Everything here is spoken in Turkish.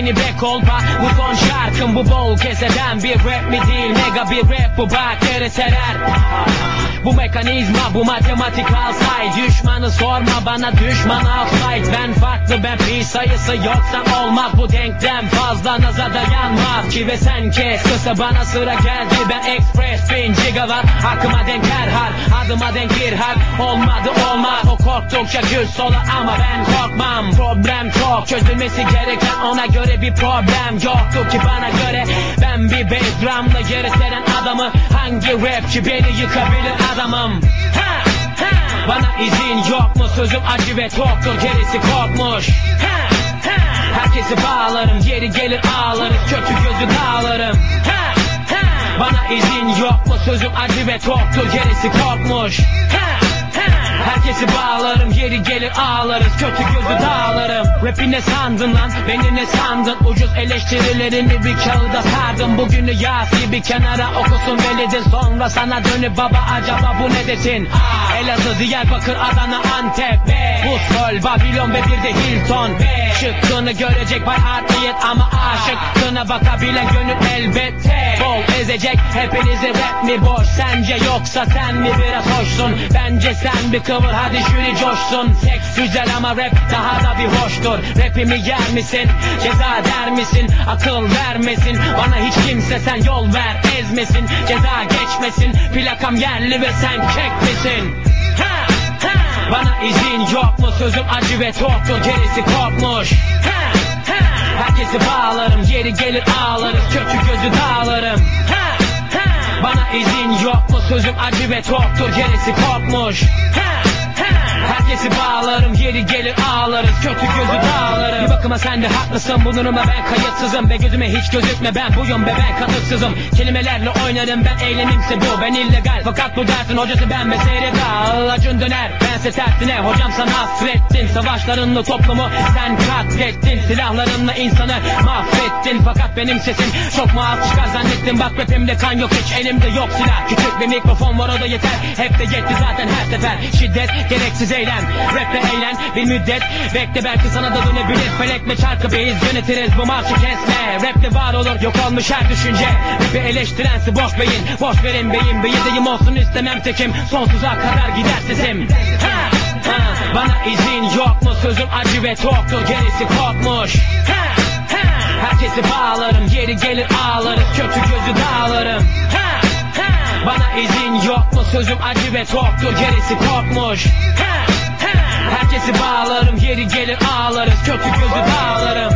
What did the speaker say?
beni be kolpa. Bu son şarkım bu bol keseden bir rap mi değil? Mega bir rap bu bak yere serer bu mekanizma bu matematik alsay Düşmanı sorma bana düşman alsay Ben farklı ben pi sayısı yoksa olmaz. Bu denklem fazla naza dayanmaz. Ki ve sen kes kısa bana sıra geldi. Ben express bin gigawatt. Hakkıma denk her har adıma denk bir har. Olmadı olmaz. O korktukça güç sola Ama ben korkmam. Problem çok Çözülmesi gereken ona göre bir problem. Yoktu ki bana göre Ben bir bass drumla yere seren adamı. Hangi rapçi beni yıkabilir adamım? Ha, ha. Bana izin yok mu? Sözüm acı ve toktur. Gerisi korkmuş ha, ha. Herkesi bağlarım geri gelir ağlarız kötü gözü dağlarım ha, ha. Bana izin yok mu? Sözüm acı ve toktur. Gerisi korkmuş ha. Herkesi bağlarım geri gelir ağlarız. Kötü gözü dağlarım. Rapi ne sandın lan? Beni ne sandın? Ucuz eleştirilerini bir kağıda sardım. Bugünü yaz bir kenara okusun velidin Sonra sana dönüp baba acaba bu ne? desin. Elazığ, Diyarbakır, Adana, Antep. Bustol, Babilon ve bir de Hilton. Şıkkını görecek var art niyet ama aşıkkına bakabilen gönül elbette. Bol ezecek hepinizi rap mi boş? Sence yoksa sen mi biraz hoşsun? Bence sen bir kıvır hadi jüri coşsun. Seks güzel ama rap daha da bir hoştur. Rapimi yer misin? Ceza der misin? Akıl vermesin. Bana hiç kimse sen yol ver ezmesin. Ceza geçmesin. Plakam yerli ve sen kek misin? Ha, ha. Bana izin yok mu? Sözüm acı ve toktur. Gerisi korkmuş ha, ha. Herkesi bağlarım. Geri gelir ağlarız. Kötü gözü dağlarım. Ha, ha. Bana izin yok mu sözüm acı ve toktur gerisi korkmuş. Herkesi bağlarım geri gelir ağlarız. Kötü gözü dağlarım. Bir bakıma sen de haklısın bu durumda ben kayıtsızım. Ve gözüme hiç gözükme ben buyum be ben katıksızım Kelimelerle oynarım ben eğlenimse bu ben illegal. Fakat bu dersin hocası ben ve seyre dağıl acın döner. Bense tersine hocam sana affettin Savaşlarınla toplumu sen katlettin Silahlarınla insanı mahvettin. Fakat benim sesim çok mu az çıkar zannettin Bak rapimde kan yok hiç elimde yok silah. Küçük bir mikrofon var o da yeter. Hep de yetti zaten her sefer. Şiddet gereksiz eylem. Rap'le eğlen bir müddet Bekle. Belki sana da dönebilir. Felekle çarkı beyiz yönetiriz. Bu marşı kesme. Rap'le var olur yok olmuş her düşünce. Rap'i eleştirensi boş beyin. Boş verin beyin beyindeyim olsun istemem tekim. Sonsuza kadar gider sesim. Ha, ha. Bana izin yok mu? Sözüm acı ve toktur gerisi korkmuş ha. Herkesi bağlarım geri gelir ağlarız kötü gözü dağlarım. Ha. Bana izin yok mu? Sözüm acı ve toktur gerisi korkmuş ha. Herkesi bağlarım geri gelir ağlarız kötü gözü dağlarım